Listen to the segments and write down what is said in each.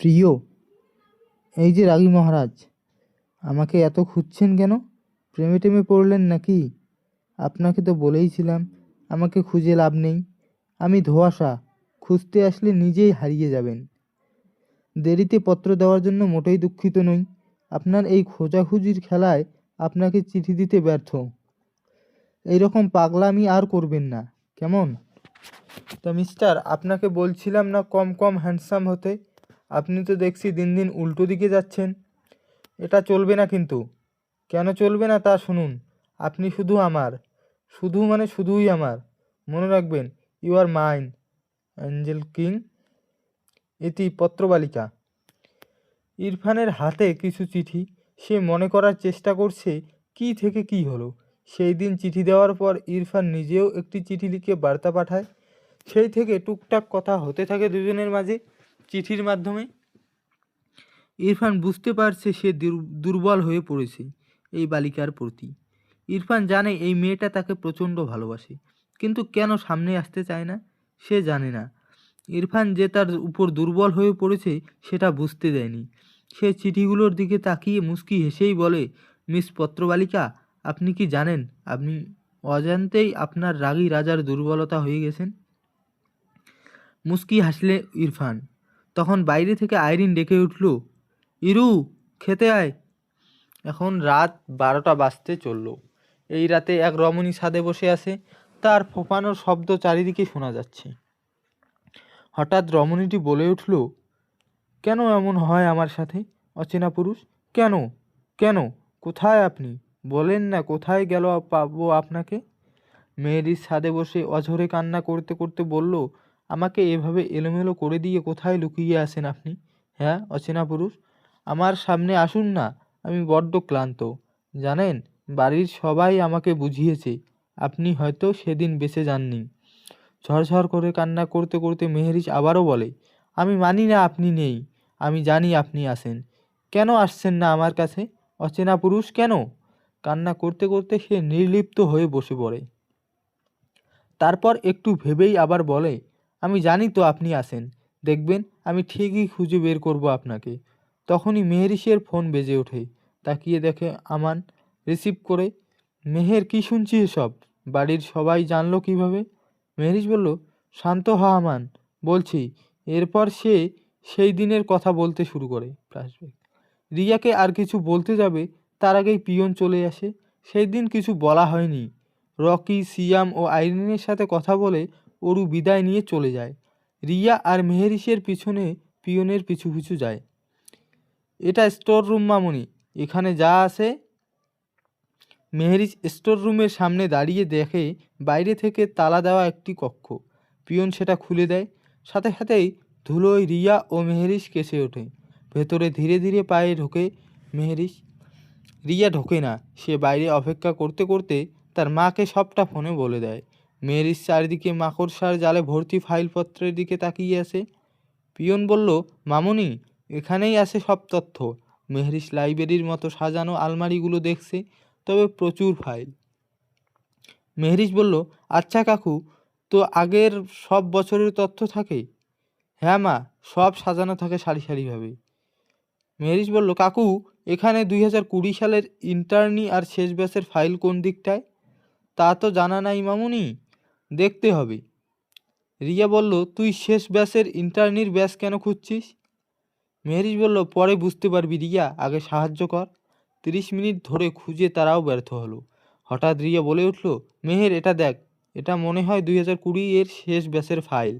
প্রিয়, এই যে রাগী মহারাজ, আমাকে এত খুঁজছেন কেন? প্রেমে টেমে পড়লেন নাকি? আপনাকে তো বলেইছিলাম, আমাকে খুঁজে লাভ নেই। আমি ধোঁয়াশা, খুঁজতে আসলে নিজেই হারিয়ে যাবেন। দেরিতে পত্র দেওয়ার জন্য মোটেই দুঃখিত নই। আপনার এই খোঁজাখুঁজির খেলায় আপনাকে চিঠি দিতে ব্যর্থ। এইরকম পাগলামি আর করবেন না, কেমন? তা মিস্টার, আপনাকে বলছিলাম না কম কম হ্যান্ডসাম হতে? আপনি তো দেখছি দিন দিন উল্টো দিকে যাচ্ছেন। এটা চলবে না কিন্তু। কেন চলবে না তা শুনুন। আপনি শুধু আমার। শুধু মানে শুধুই আমার। মনে রাখবেন you are mine angel king এটি পত্রবালিকা। ইরফানের হাতে কিছু চিঠি। সে মনে করার চেষ্টা করছে, কি থেকে কি হলো? সেই দিন চিঠি দেওয়ার পর ইরফান নিজেও একটি চিঠি লিখে বার্তা পাঠায়। সেই থেকে টুকটাক কথা হতে থাকে দুজনের মাঝে। চিঠির মাধ্যমে? ইরফান বুঝতে পারছে সে দুর- দুর্বল হয়ে পড়েছে এই বালিকার প্রতি। ইরফান জানে এই মেয়েটা তাকে প্রচণ্ড ভালোবাসে, কিন্তু কেন সামনে আসতে চায় না সে জানে না। ইরফান যে তার উপর দুর্বল হয়ে পড়েছে সেটা বুঝতে দেয়নি। সে চিঠিগুলোর দিকে তাকিয়ে মুস্কি হেসেই বলে, মিস পত্রবালিকা, আপনি কি জানেন আপনি অজান্তেই আপনার রাগী রাজার দুর্বলতা হয়ে গেছেন? মুস্কি হাসলে ইরফান তখন বাইরে থেকে আইরিন ডেকে উঠল, ইরু, খেতে আয়। এখন রাত বারোটা বাজতে চলল। এই রাতে এক রমণী ছাদে বসে আছে, তার ফোপানোর শব্দ চারিদিকে শোনা যাচ্ছে। হঠাৎ রমণীটি বলে উঠল, কেন এমন হয় আমার সাথে, অচেনা পুরুষ? কেন? কেন? কোথায় আপনি? বলেন না, কোথায় গেল পাবো আপনাকে? মেয়েরির ছাদে বসে অঝরে কান্না করতে করতে বলল আমাকে এভাবে এলোমেলো করে দিয়ে কোথায় লুকিয়ে আসেন আপনি? হ্যাঁ অচেনা পুরুষ। আমার সামনে আসুন না, আমি বড্ড ক্লান্ত। জানেন, বাড়ির সবাই আমাকে বুঝিয়েছে, আপনি হয়তো সেদিন বেঁচে যাননি। ঝরঝর করে কান্না করতে করতে মেহেরিস আবারও বলে, আমি মানি না আপনি নেই, আমি জানি আপনি আসেন কেন আসছেন না আমার কাছে? অচেনা পুরুষ কেন? কান্না করতে করতে সে নির্লিপ্ত হয়ে বসে পড়ে। তারপর একটু ভেবেই আবার বলে আমি জানি তো আপনি আসেন দেখবেন, আমি ঠিকই খুঁজে বের করব আপনাকে। তখনই মেহেরিসের ফোন বেজে ওঠে। তাকিয়ে দেখে আমান রিসিভ করে, মেহের, কি শুনছি এসব? বাড়ির সবাই জানলো কীভাবে? মেহরিশ বলল, শান্ত হ আমান। বলছি, এরপর সে সেই দিনের কথা বলতে শুরু করে। ফ্ল্যাশব্যাক রিয়াকে আর কিছু বলতে যাবে, তার আগেই পিয়ন চলে আসে। সেই দিন কিছু বলা হয়নি। রকি, সিয়াম ও আইরিনের সাথে কথা বলে অরু বিদায় নিয়ে চলে যায়। রিয়া আর মেহেরিসের পিছনে পিয়নের পিছু পিছু যায়। এটা স্টোর রুম মামনি, এখানে যা আছে। মেহেরিস স্টোর রুমের সামনে দাঁড়িয়ে দেখে বাইরে থেকে তালা দেওয়া একটি কক্ষ। পিয়ন সেটা খুলে দেয়। সাথে সাথেই ধুলোয় রিয়া ও মেহেরিস কেসে ওঠে। ভেতরে ধীরে ধীরে পায়ে ঢোকে মেহেরিস। রিয়া ঢোকে না, সে বাইরে অপেক্ষা করতে করতে তার মাকে সবটা ফোনে বলে দেয়। মেহেরিস চারিদিকে মাকড়সার জালে ভর্তি ফাইলপত্রের দিকে তাকিয়ে আছে। পিয়ন বলল, মামুনি, এখানেই আছে সব তথ্য। মেহরিস লাইব্রেরির মতো সাজানো আলমারিগুলো দেখছে, তবে প্রচুর ফাইল। মেহরিস বলল আচ্ছা কাকু, তো আগের সব বছরের তথ্য থাকে? হ্যাঁ মা, সব সাজানো থাকে সারি সারিভাবে। মেহরিস বলল, কাকু, এখানে দুই হাজার কুড়ি সালের ইন্টার্নি আর শেষ ব্যাচের ফাইল কোন দিকটায়? তা তো জানা নাই মামুনি। দেখতে হবে। রিয়া বলল, তুই শেষ ব্যাসের ইন্টারনির ব্যাচ কেন খুঁজছিস? মেহরিস বলল, পরে বুঝতে পারবি রিয়া, আগে সাহায্য কর। তিরিশ মিনিট ধরে খুঁজে তারাও ব্যর্থ হলো। হঠাৎ রিয়া বলে উঠল, মেহের, এটা দেখ, এটা মনে হয় দুই হাজার কুড়ি এর শেষ ব্যাসের ফাইল।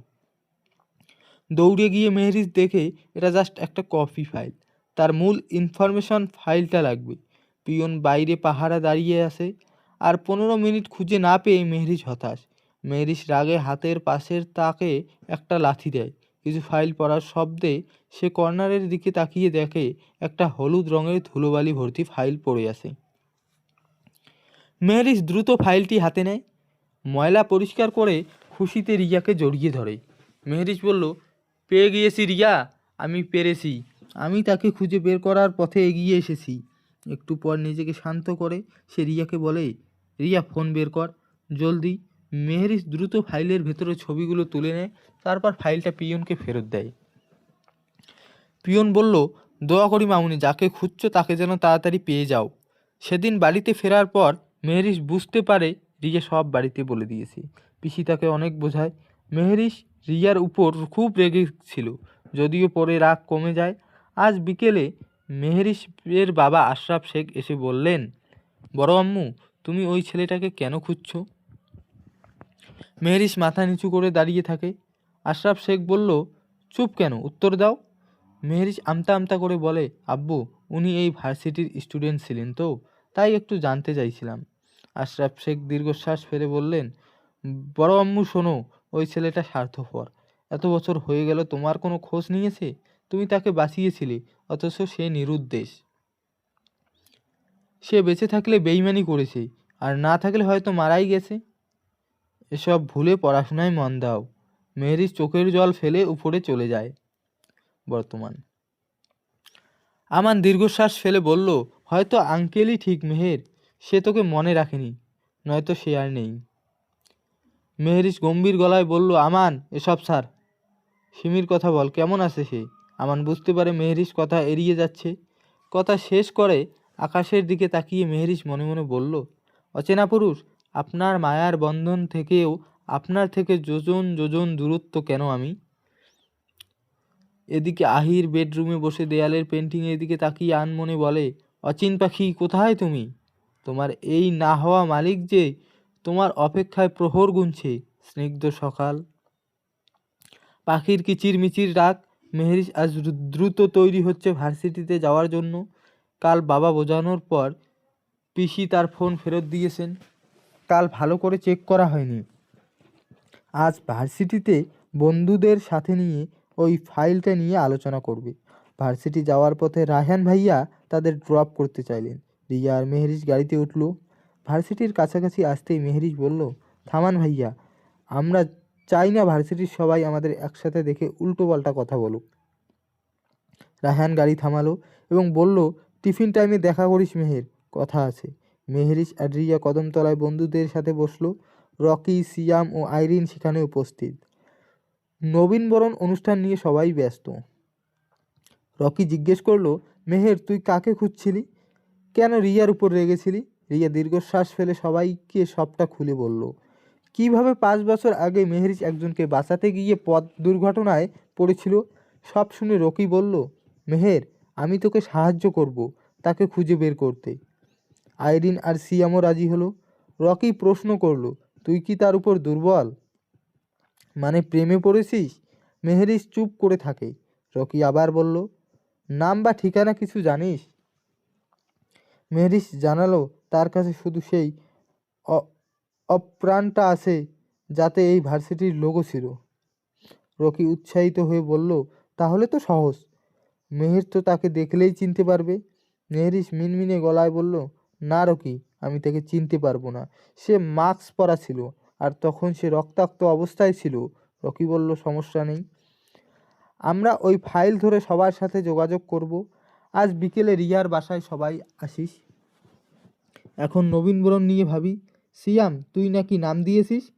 দৌড়ে গিয়ে মেহরিজ দেখে, এটা জাস্ট একটা কপি ফাইল। তার মূল ইনফরমেশন ফাইলটা লাগবে। পিয়ন বাইরে পাহারা দাঁড়িয়ে আছে। আর পনেরো মিনিট খুঁজে না পেয়ে মেহরিজ হতাশ। মেহরিস রাগে হাতের পাশের তাকে একটা লাথি দেয়। কিছু ফাইল পড়ার শব্দে সে কর্নারের দিকে তাকিয়ে দেখে একটা হলুদ রঙের ধুলোবালি ভর্তি ফাইল পড়ে আছে। মেহরিস দ্রুত ফাইলটি হাতে নেয়। ময়লা পরিষ্কার করে খুশিতে রিয়াকে জড়িয়ে ধরে। মেহরিস বলল, পেয়ে গিয়েছি রিয়া, আমি পেরেছি। আমি তাকে খুঁজে বের করার পথে এগিয়ে এসেছি। একটু পর নিজেকে শান্ত করে সে রিয়াকে বলে, রিয়া, ফোন বের কর। জলদি মেহরিস দ্রুত ফাইলের ভেতরে ছবিগুলো তুলে নেয়, তারপর ফাইলটা পিয়নকে ফেরত দেয়। পিয়ন বলল, দোয়া করি মামুনি, যাকে খুঁজছো তাকে যেন তাড়াতাড়ি পেয়ে যাও। সেদিন বাড়িতে ফেরার পর মেহরিশ বুঝতে পারে রিয়া সব বাড়িতে বলে দিয়েছে। পিসি তাকে অনেক বোঝায়। মেহরিশ রিয়ার উপর খুব রেগে ছিল, যদিও পরে রাগ কমে যায়। আজ বিকেলে মেহরিশের বাবা আশরাফ শেখ এসে বললেন, বড় আম্মু, তুমি ওই ছেলেটাকে কেন খুঁজছো? মেহরিশ মাথা নিচু করে দাঁড়িয়ে থাকে। আশরাফ শেখ বলল, চুপ কেন? উত্তর দাও। মেহরিশ আমতা আমতা করে বলে, আব্বু, উনি এই ভার্সিটির স্টুডেন্ট ছিলেন তো, তাই একটু জানতে চাইছিলাম। আশরাফ শেখ দীর্ঘশ্বাস ফেলে বললেন, বড় আম্মু, শোনো, ওই ছেলেটা স্বার্থপর। এত বছর হয়ে গেল, তোমার কোনো খোঁজ নিয়েছে? তুমি তাকে বাঁচিয়েছিলে, অথচ সে নিরুদ্দেশ। সে বেঁচে থাকলে বেইমানি করেছে, আর না থাকলে হয়তো মারাই গেছে। এসব ভুলে পড়াশোনায় মন দাও। মেহেরির চোখের জল ফেলে উপরে চলে যায়। বর্তমান। আমান দীর্ঘশ্বাস ফেলে বলল, হয়তো আঙ্কেলই ঠিক মেহের, সে তোকে মনে রাখেনি, নয়তো সে আর নেই। মেহেরিস গম্ভীর গলায় বলল, আমান, এসব স্যার সিমির কথা বল, কেমন আছে সে? আমান বুঝতে পারে মেহেরিস কথা এড়িয়ে যাচ্ছে। কথা শেষ করে আকাশের দিকে তাকিয়ে মেহেরিস মনে মনে বলল, অচেনা পুরুষ আপনার মায়ার বন্ধন থেকেও আপনার থেকে যোজন যোজন দূরত্ব কেন আমি? এদিকে আহির বেডরুমে বসে দেয়ালের পেন্টিংয়ের দিকে তাকিয়ে আনমনে বলে, অচিন পাখি, কোথায় তুমি? তোমার এই না হওয়া মালিক যে তোমার অপেক্ষায় প্রহর গুনছে, স্নিগ্ধ সকাল। পাখির কিচিরমিচির ডাক মেহেরিস আজ দ্রু- দ্রুত তৈরি হচ্ছে ভার্সিটিতে যাওয়ার জন্য। কাল বাবা বোঝানোর পর পিসি তার ফোন ফেরত দিয়েছেন। কাল ভালো করে চেক করা হয়নি। আজ ভার্সিটিতে বন্ধুদের সাথে নিয়ে ওই ফাইলটা নিয়ে আলোচনা করবে। ভার্সিটি যাওয়ার পথে রায়হান ভাইয়া তাদের ড্রপ করতে চাইলেন। রিয়া আর মেহরিজ গাড়িতে উঠল। ভার্সিটির কাছাকাছি আসতেই মেহরিজ বলল, থামান ভাইয়া, আমরা চাই না ভার্সিটির সবাই আমাদের একসাথে দেখে উল্টোপাল্টা কথা বলুক। রায়হান গাড়ি থামালো এবং বলল, টিফিন টাইমে দেখা করিস মেহের, কথা আছে। মেহরিজ আর রিয়া কদমতলায় বন্ধুদের সাথে বসল রকি, সিয়াম ও আইরিন সেখানে উপস্থিত। নবীনবরণ অনুষ্ঠান নিয়ে সবাই ব্যস্ত। রকি জিজ্ঞেস করল, মেহের, তুই কাকে খুঁজছিলি? কেন রিয়ার উপর রেগেছিলি? রিয়া দীর্ঘশ্বাস ফেলে সবাইকে সবটা খুলে বলল, কীভাবে পাঁচ বছর আগে মেহরিজ একজনকে বাঁচাতে গিয়ে পথ দুর্ঘটনায় পড়েছিল, সব শুনে রকি বলল, মেহের, আমি তোকে সাহায্য করব, তাকে খুঁজে বের করতে। আইরিন আর সিয়ামও রাজি হলো। রকি প্রশ্ন করল, তুই কি তার উপর দুর্বল? মানে প্রেমে পড়েছিস? মেহেরিস চুপ করে থাকে। রকি আবার বলল, নাম বা ঠিকানা কিছু জানিস? মেহরিস জানালো, তার কাছে শুধু সেই অপ্রাণটা আছে, যাতে এই ভার্সিটির লোগো ছিল। রকি উৎসাহিত হয়ে বলল, তাহলে তো সহজ। মেহের তো তাকে দেখলেই চিনতে পারবে। মেহরিস মিনমিনে গলায় বলল না রকি, আমি তাকে চিনতে পারব না। সে মাস্ক পরা ছিল আর তখন সে রক্তাক্ত অবস্থায় ছিল। রকি বলল, সমস্যা নেই। আমরা ওই ফাইল ধরে সবার সাথে যোগাযোগ করব। আজ বিকেলে রিয়ার বাসায় সবাই আসিস। এখন নবীনবরণ নিয়ে ভাবি, সিয়াম, তুই নাকি নাম দিয়েছিস?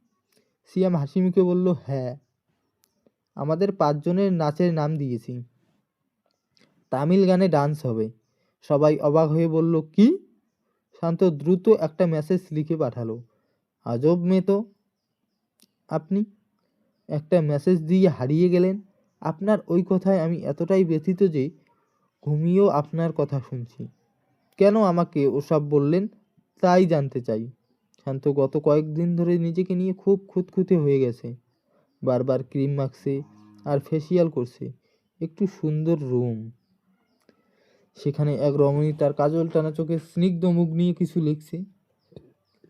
সিয়াম হাসি মুখে বলল হ্যাঁ আমাদের পাঁচজনের নাচের নাম দিয়েছি। তামিল গানে ডান্স হবে। সবাই অবাক হয়ে বলল, কি? শান্ত দ্রুত একটা মেসেজ লিখে পাঠালো। আজব মেয়ে তো। আপনি একটা মেসেজ দিয়ে হারিয়ে গেলেন। আপনার ওই কথায় আমি এতটাই ব্যথিত যে ঘুমিয়েও আপনার কথা শুনছি। কেন আমাকে ওসব বললেন তাই জানতে চাই। শান্ত গত কয়েকদিন ধরে নিজেকে নিয়ে খুব খুঁতখুঁতে হয়ে গেছে। বারবার ক্রিম মাখছে আর ফেসিয়াল করছে। একটু সুন্দর রুম সেখানে এক রমণী তার কাজল টানা চোখে স্নিগ্ধ মুখ নিয়ে কিছু লিখছে।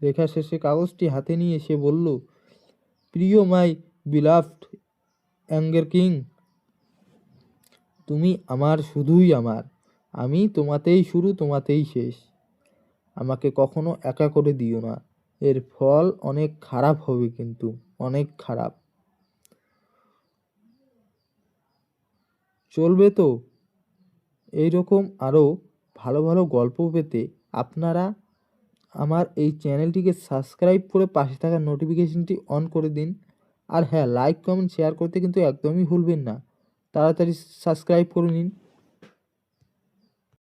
লেখা শেষে কাগজটি হাতে নিয়ে সে বলল, প্রিয় মাই বিলাফড অ্যাঙ্গের কিং, তুমি আমার শুধুই আমার। আমি তোমাতেই শুরু, তোমাতেই শেষ। আমাকে কখনো একা করে দিও না। এর ফল অনেক খারাপ হবে কিন্তু, অনেক খারাপ। চলবে তো? এইরকম আরও ভালো ভালো গল্প পেতে আপনারা আমার এই চ্যানেলটিকে সাবস্ক্রাইব করে পাশে থাকা নোটিফিকেশনটি অন করে দিন। আর হ্যাঁ লাইক কমেন্ট শেয়ার করতে কিন্তু একদমই ভুলবেন না। তাড়াতাড়ি সাবস্ক্রাইব করে নিন।